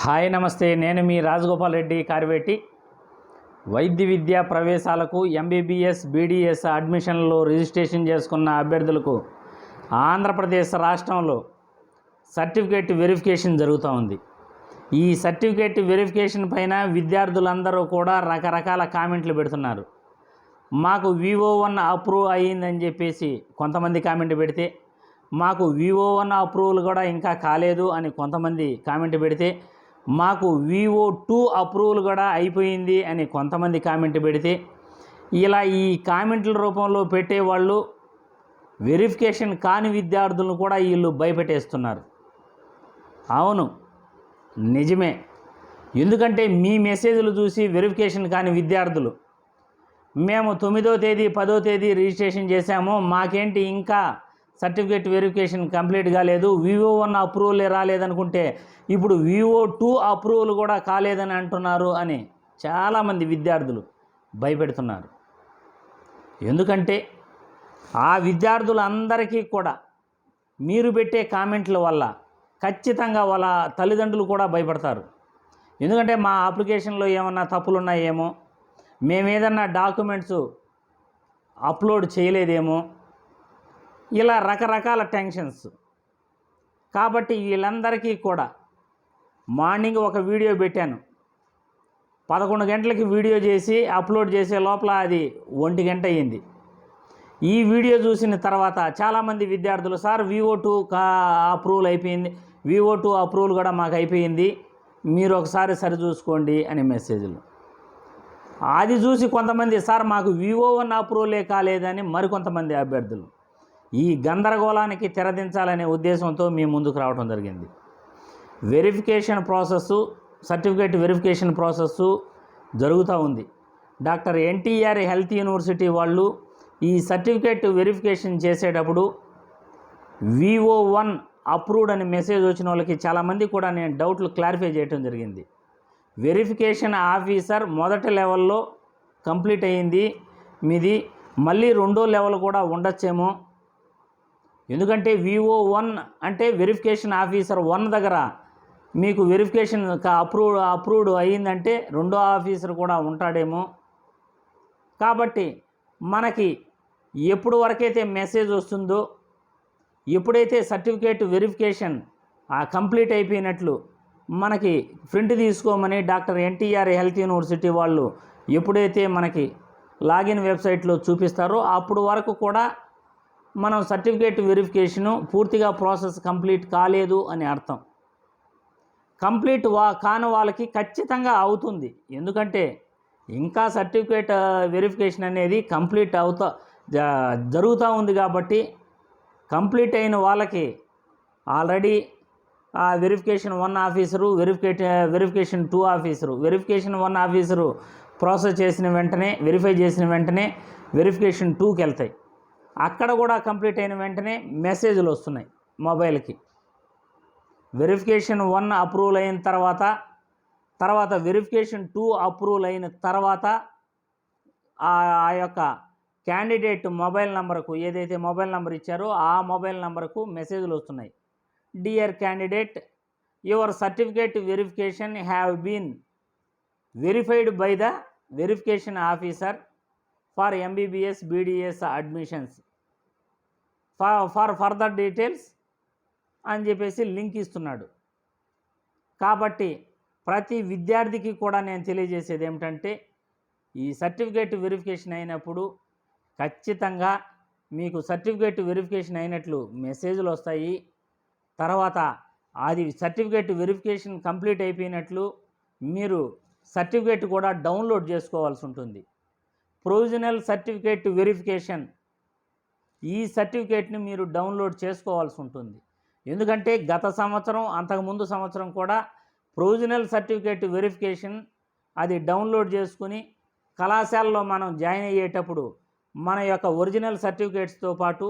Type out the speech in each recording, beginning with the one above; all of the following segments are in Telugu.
హాయ్ నమస్తే. నేను మీ రాజగోపాల్ రెడ్డి కార్వేటి. వైద్య విద్యా ప్రవేశాలకు ఎంబీబీఎస్ బీడీఎస్ అడ్మిషన్లో రిజిస్ట్రేషన్ చేసుకున్న అభ్యర్థులకు ఆంధ్రప్రదేశ్ రాష్ట్రంలో సర్టిఫికేట్ వెరిఫికేషన్ జరుగుతూ ఉంది. ఈ సర్టిఫికేట్ వెరిఫికేషన్ పైన విద్యార్థులందరూ కూడా రకరకాల కామెంట్లు పెడుతున్నారు. మాకు వివో వన్ అప్రూవ్ అయ్యిందని చెప్పేసి కొంతమంది కామెంట్ పెడితే మాకు వివో వన్ అప్రూవల్ కూడా ఇంకా కాలేదు అని కొంతమంది కామెంట్ పెడితే మాకు వివో టూ అప్రూవల్ కూడా అయిపోయింది అని కొంతమంది కామెంట్ పెడితే ఇలా ఈ కామెంట్ల రూపంలో పెట్టేవాళ్ళు వెరిఫికేషన్ కాని విద్యార్థులను కూడా వీళ్ళు భయపెట్టేస్తున్నారు. అవును నిజమే. ఎందుకంటే మీ మెసేజ్లు చూసి వెరిఫికేషన్ కాని విద్యార్థులు మేము తొమ్మిదో తేదీ పదో తేదీ రిజిస్ట్రేషన్ చేశాము మాకేంటి ఇంకా సర్టిఫికేట్ వెరిఫికేషన్ కంప్లీట్ కాలేదు వివో వన్ అప్రూవల్ రాలేదనుకుంటే ఇప్పుడు వివో టూ అప్రూవల్ కూడా కాలేదని అంటున్నారు అని చాలామంది విద్యార్థులు భయపెడుతున్నారు. ఎందుకంటే ఆ విద్యార్థులందరికీ కూడా మీరు పెట్టే కామెంట్ల వల్ల ఖచ్చితంగా వాళ్ళ తల్లిదండ్రులు కూడా భయపడతారు. ఎందుకంటే మా అప్లికేషన్లో ఏమన్నా తప్పులు ఉన్నాయేమో మేము ఏదన్నా డాక్యుమెంట్స్ అప్లోడ్ చేయలేదేమో ఇలా రకరకాల టెన్షన్స్. కాబట్టి వీళ్ళందరికీ కూడా మార్నింగ్ ఒక వీడియో పెట్టాను. పదకొండు గంటలకి వీడియో చేసి అప్లోడ్ చేసే లోపల అది ఒంటి గంట అయ్యింది ఈ వీడియో చూసిన తర్వాత చాలామంది విద్యార్థులు సార్ వివో టూ కా అప్రూవల్ అయిపోయింది. వివో టూ అప్రూవల్ కూడా మాకు అయిపోయింది. మీరు ఒకసారి సరి చూసుకోండి అనే మెసేజ్లు. అది చూసి కొంతమంది సార్ మాకు వివో వన్ అప్రూవలే కాలేదని మరికొంతమంది అభ్యర్థులు. ఈ గందరగోళానికి తెరదించాలనే ఉద్దేశంతో మీ ముందుకు రావడం జరిగింది. Verification process certificate verification process జరుగుతూ ఉంది. డాక్టర్ ఎన్టీఆర్ హెల్త్ యూనివర్సిటీ వాళ్ళు ఈ సర్టిఫికేట్ వెరిఫికేషన్ చేసేటప్పుడు వివో వన్ అప్రూవ్డ్ అని మెసేజ్ వచ్చిన వాళ్ళకి చాలామంది కూడా నేను డౌట్లు క్లారిఫై చేయడం జరిగింది. వెరిఫికేషన్ ఆఫీసర్ మొదటి లెవెల్లో కంప్లీట్ అయ్యింది. మీది మళ్ళీ రెండో లెవెల్ కూడా ఉండొచ్చేమో. ఎందుకంటే వివో వన్ అంటే వెరిఫికేషన్ ఆఫీసర్ వన్ దగ్గర మీకు వెరిఫికేషన్ అప్రూవ్ అప్రూవ్డ్ అయ్యిందంటే రెండో ఆఫీసర్ కూడా ఉంటాడేమో. కాబట్టి మనకి ఎప్పుడు వరకైతే మెసేజ్ వస్తుందో ఎప్పుడైతే సర్టిఫికేట్ వెరిఫికేషన్ కంప్లీట్ అయిపోయినట్లు మనకి ప్రింట్ తీసుకోమని డాక్టర్ ఎన్టీఆర్ హెల్త్ యూనివర్సిటీ వాళ్ళు ఎప్పుడైతే మనకి లాగిన్ వెబ్సైట్లో చూపిస్తారో అప్పుడు వరకు కూడా మనం సర్టిఫికేట్ వెరిఫికేషను పూర్తిగా ప్రాసెస్ కంప్లీట్ కాలేదు అని అర్థం. కంప్లీట్ వా కాని వాళ్ళకి ఖచ్చితంగా అవుతుంది. ఎందుకంటే ఇంకా సర్టిఫికేట్ వెరిఫికేషన్ అనేది కంప్లీట్ అవుతా జరుగుతూ ఉంది కాబట్టి కంప్లీట్ అయిన వాళ్ళకి ఆల్రెడీ ఆ verification one officer verificate verification two officer verification one officer process చేసిన వెంటనే వెరిఫై చేసిన వెంటనే వెరిఫికేషన్ టూకి వెళ్తాయి. అక్కడ కూడా కంప్లీట్ అయిన వెంటనే మెసేజ్లు వస్తున్నాయి మొబైల్కి. వెరిఫికేషన్ వన్ అప్రూవల్ అయిన తర్వాత తర్వాత వెరిఫికేషన్ టూ అప్రూవల్ అయిన తర్వాత ఆ యొక్క క్యాండిడేట్ మొబైల్ నెంబర్కు ఏదైతే మొబైల్ నెంబర్ ఇచ్చారో ఆ మొబైల్ నెంబర్కు మెసేజ్లు వస్తున్నాయి. Dear candidate your certificate verification have been verified by the verification officer for MBBS BDS admissions for for further details అని చెప్పేసి లింక్ ఇస్తున్నాడు. కాబట్టి ప్రతి విద్యార్థికి కూడా నేను తెలియజేసేది ఏమిటంటే ఈ సర్టిఫికేట్ వెరిఫికేషన్ అయినప్పుడు ఖచ్చితంగా మీకు సర్టిఫికేట్ వెరిఫికేషన్ అయినట్లు మెసేజ్లు వస్తాయి. తర్వాత అది సర్టిఫికేట్ వెరిఫికేషన్ కంప్లీట్ అయిపోయినట్లు మీరు సర్టిఫికేట్ కూడా డౌన్లోడ్ చేసుకోవాల్సి ఉంటుంది. Provisional certificate verification. ఈ సర్టిఫికేట్ని మీరు డౌన్లోడ్ చేసుకోవాల్సి ఉంటుంది. ఎందుకంటే గత సంవత్సరం అంతకుముందు సంవత్సరం కూడా ప్రొవిజనల్ సర్టిఫికేట్ వెరిఫికేషన్ అది డౌన్లోడ్ చేసుకుని కళాశాలలో మనం జాయిన్ అయ్యేటప్పుడు మన యొక్క ఒరిజినల్ సర్టిఫికేట్స్తో పాటు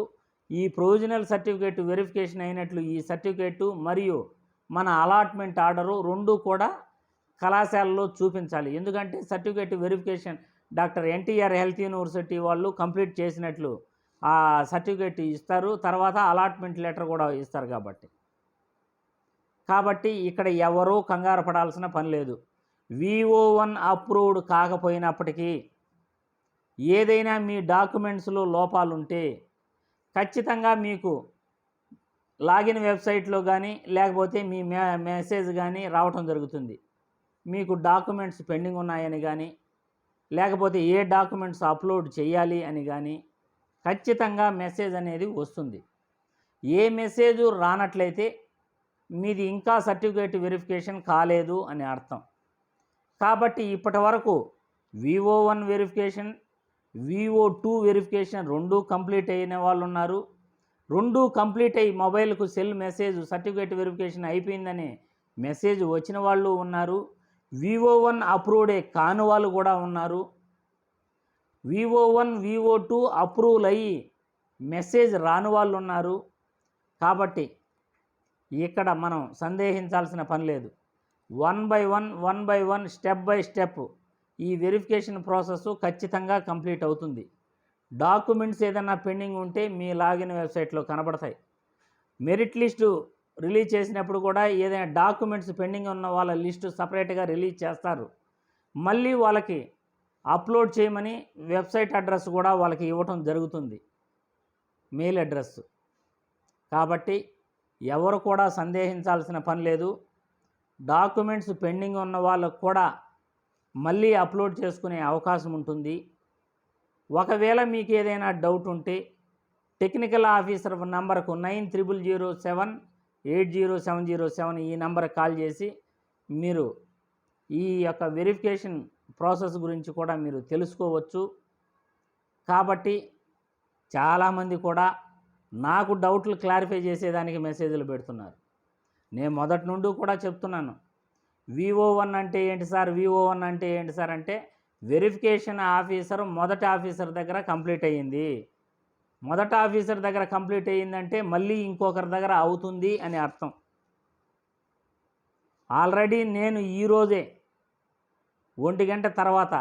ఈ ప్రొవిజనల్ సర్టిఫికేట్ వెరిఫికేషన్ అయినట్లు ఈ సర్టిఫికేటు మరియు మన అలాట్మెంట్ ఆర్డరు రెండు కూడా కళాశాలలో చూపించాలి. ఎందుకంటే certificate verification doctor NTR health university వాళ్ళు కంప్లీట్ చేసినట్లు ఆ సర్టిఫికేట్ ఇస్తారు. తర్వాత అలాట్మెంట్ లెటర్ కూడా ఇస్తారు కాబట్టి. కాబట్టి ఇక్కడ ఎవరూ కంగారు పడాల్సిన పని లేదు. వివో వన్ అప్రూవ్డ్ కాకపోయినప్పటికీ ఏదైనా మీ డాక్యుమెంట్స్లో లోపాలు ఉంటే ఖచ్చితంగా మీకు లాగిన్ వెబ్సైట్లో కానీ లేకపోతే మీ మెసేజ్ కానీ రావటం జరుగుతుంది. మీకు డాక్యుమెంట్స్ పెండింగ్ ఉన్నాయని కానీ లేకపోతే ఏ డాక్యుమెంట్స్ అప్లోడ్ చేయాలి అని కానీ ఖచ్చితంగా మెసేజ్ అనేది వస్తుంది. ఏ మెసేజ్ రానట్లయితే మీది ఇంకా సర్టిఫికేట్ వెరిఫికేషన్ కాలేదు అని అర్థం. కాబట్టి ఇప్పటి వరకు VO one verification VO two verification రెండు కంప్లీట్ అయిన వాళ్ళు ఉన్నారు. రెండు కంప్లీట్ అయ్యి మొబైల్కు సెల్ మెసేజ్ సర్టిఫికేట్ వెరిఫికేషన్ అయిపోయిందని మెసేజ్ వచ్చిన వాళ్ళు ఉన్నారు. వివో వన్ అప్రూవ్డే కాని వాళ్ళు కూడా ఉన్నారు. VO one VO two approval అయ్యి మెసేజ్ రాని వాళ్ళు ఉన్నారు. కాబట్టి ఇక్కడ మనం సందేహించాల్సిన పని లేదు. One by one one by one step by step ఈ వెరిఫికేషన్ ప్రాసెస్ ఖచ్చితంగా కంప్లీట్ అవుతుంది. డాక్యుమెంట్స్ ఏదైనా పెండింగ్ ఉంటే మీ లాగిన్ వెబ్సైట్లో కనబడతాయి. మెరిట్ లిస్టు రిలీజ్ చేసినప్పుడు కూడా ఏదైనా డాక్యుమెంట్స్ పెండింగ్ ఉన్న వాళ్ళ లిస్టు సపరేట్గా రిలీజ్ చేస్తారు. మళ్ళీ వాళ్ళకి అప్లోడ్ చేయమని వెబ్సైట్ అడ్రస్ కూడా వాళ్ళకి ఇవ్వటం జరుగుతుంది. Mail address. కాబట్టి ఎవరు కూడా సందేహించాల్సిన పని లేదు. డాక్యుమెంట్స్ పెండింగ్ ఉన్న వాళ్ళకు కూడా మళ్ళీ అప్లోడ్ చేసుకునే అవకాశం ఉంటుంది. ఒకవేళ మీకు ఏదైనా డౌట్ ఉంటే టెక్నికల్ ఆఫీసర్ నంబర్కు nine triple zero seven eight zero seven zero seven ఈ నెంబర్ కాల్ చేసి మీరు ఈ యొక్క వెరిఫికేషన్ ప్రాసెస్ గురించి కూడా మీరు తెలుసుకోవచ్చు. కాబట్టి చాలామంది కూడా నాకు డౌట్లు క్లారిఫై చేసేదానికి మెసేజ్లు పెడుతున్నారు. నేను మొదటి నుండి కూడా చెప్తున్నాను. వివో వన్ అంటే ఏంటి సార్? వివో వన్ అంటే ఏంటి సార్? అంటే వెరిఫికేషన్ ఆఫీసర్ మొదటి ఆఫీసర్ దగ్గర కంప్లీట్ అయ్యింది. మొదట ఆఫీసర్ దగ్గర కంప్లీట్ అయ్యిందంటే మళ్ళీ ఇంకొకరి దగ్గర అవుతుంది అని అర్థం. ఆల్రెడీ నేను ఈరోజే ఒంటి గంట తర్వాత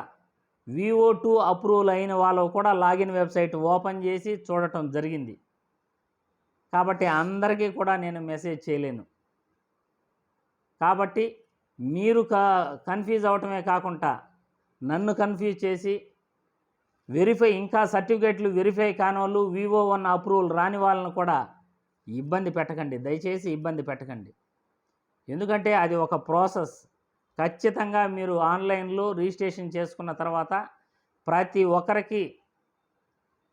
వివో టూ అప్రూవల్ అయిన వాళ్ళు కూడా లాగిన్ వెబ్సైట్ ఓపెన్ చేసి చూడటం జరిగింది. కాబట్టి అందరికీ కూడా నేను మెసేజ్ చేయలేను. కాబట్టి మీరు క కన్ఫ్యూజ్ అవటమే కాకుండా నన్ను కన్ఫ్యూజ్ చేసి వెరిఫై ఇంకా సర్టిఫికేట్లు వెరిఫై కానోళ్ళు వివో వన్ అప్రూవల్ రాని వాళ్ళని కూడా ఇబ్బంది పెట్టకండి. దయచేసి ఇబ్బంది పెట్టకండి. ఎందుకంటే అది ఒక ప్రాసెస్ ఖచ్చితంగా మీరు ఆన్లైన్లో రిజిస్ట్రేషన్ చేసుకున్న తర్వాత ప్రతి ఒక్కరికి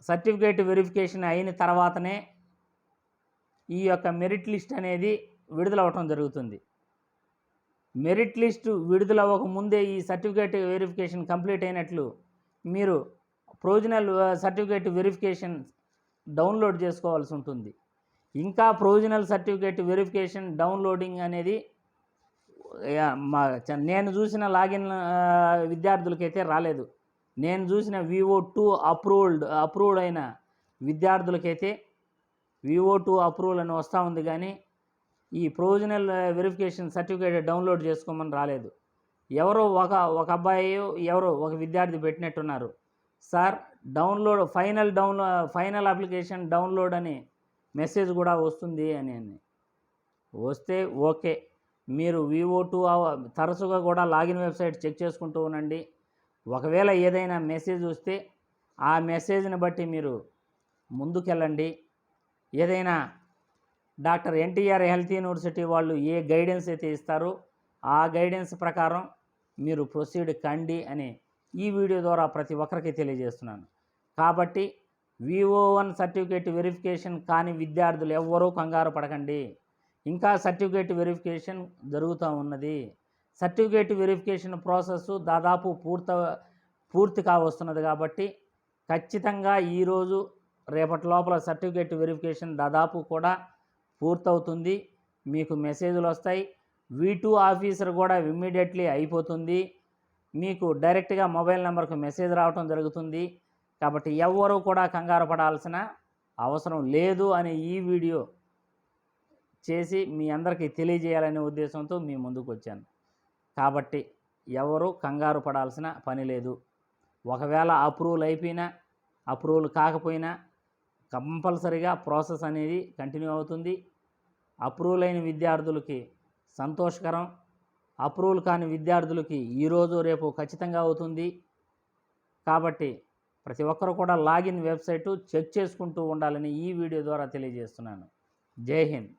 సర్టిఫికేట్ వెరిఫికేషన్ అయిన తర్వాతనే ఈ యొక్క మెరిట్ లిస్ట్ అనేది విడుదలవటం జరుగుతుంది. మెరిట్ లిస్టు విడుదలవ్వక ముందే ఈ సర్టిఫికేట్ వెరిఫికేషన్ కంప్లీట్ అయినట్లు మీరు ప్రొవిజనల్ సర్టిఫికేట్ వెరిఫికేషన్ డౌన్లోడ్ చేసుకోవాల్సి ఉంటుంది. ఇంకా ప్రొవిజనల్ సర్టిఫికేట్ వెరిఫికేషన్ డౌన్లోడింగ్ అనేది మా నేను చూసిన లాగిన్ విద్యార్థులకైతే రాలేదు. నేను చూసిన వివో టూ అప్రూవ్డ్ అప్రూవ్డ్ అయిన విద్యార్థులకైతే వివో టూ అప్రూవల్ అని వస్తూ ఉంది కానీ ఈ ప్రొవిజనల్ వెరిఫికేషన్ సర్టిఫికేట్ డౌన్లోడ్ చేసుకోమని రాలేదు. ఎవరో ఒక ఒక అబ్బాయి ఎవరో ఒక విద్యార్థి పెట్టినట్టున్నారు. Sir download final down final application download అని మెసేజ్ కూడా వస్తుంది అని అని వస్తే ఓకే. మీరు వివో టూ తరచుగా కూడా లాగిన్ వెబ్సైట్ చెక్ చేసుకుంటూ ఉండండి. ఒకవేళ ఏదైనా మెసేజ్ వస్తే ఆ మెసేజ్ని బట్టి మీరు ముందుకెళ్ళండి. ఏదైనా డాక్టర్ ఎన్టీఆర్ హెల్త్ యూనివర్సిటీ వాళ్ళు ఏ గైడెన్స్ అయితే ఇస్తారో ఆ గైడెన్స్ ప్రకారం మీరు ప్రొసీడ్ కండి అని ఈ వీడియో ద్వారా ప్రతి ఒక్కరికి తెలియజేస్తున్నాను. కాబట్టి వివో వన్ సర్టిఫికేట్ వెరిఫికేషన్ కాని విద్యార్థులు ఎవ్వరూ కంగారు పడకండి. ఇంకా సర్టిఫికేట్ వెరిఫికేషన్ జరుగుతూ ఉన్నది. సర్టిఫికేట్ వెరిఫికేషన్ ప్రాసెస్ దాదాపు పూర్త పూర్తి కావస్తున్నది కాబట్టి ఖచ్చితంగా ఈరోజు రేపటి లోపల సర్టిఫికేట్ వెరిఫికేషన్ దాదాపు కూడా పూర్తవుతుంది. మీకు మెసేజ్లు వస్తాయి. వీ టూ ఆఫీసర్ కూడా ఇమ్మీడియట్లీ అయిపోతుంది. మీకు డైరెక్ట్గా మొబైల్ నెంబర్కు మెసేజ్ రావటం జరుగుతుంది. కాబట్టి ఎవ్వరూ కూడా కంగారు పడాల్సిన అవసరం లేదు అనే ఈ వీడియో చేసి మీ అందరికీ తెలియజేయాలనే ఉద్దేశంతో మీ ముందుకు వచ్చాను కాబట్టి ఎవరు కంగారు పడాల్సిన పని లేదు. ఒకవేళ అప్రూవల్ అయిపోయినా అప్రూవల్ కాకపోయినా కంపల్సరిగా ప్రాసెస్ అనేది కంటిన్యూ అవుతుంది. అప్రూవల్ అయిన విద్యార్థులకి సంతోషకరం అప్రూవల్ కాని విద్యార్థులకి ఈరోజు రేపు ఖచ్చితంగా అవుతుంది. కాబట్టి ప్రతి ఒక్కరు కూడా లాగిన్ వెబ్సైటు చెక్ చేసుకుంటూ ఉండాలని ఈ వీడియో ద్వారా తెలియజేస్తున్నాను. జై హింద్.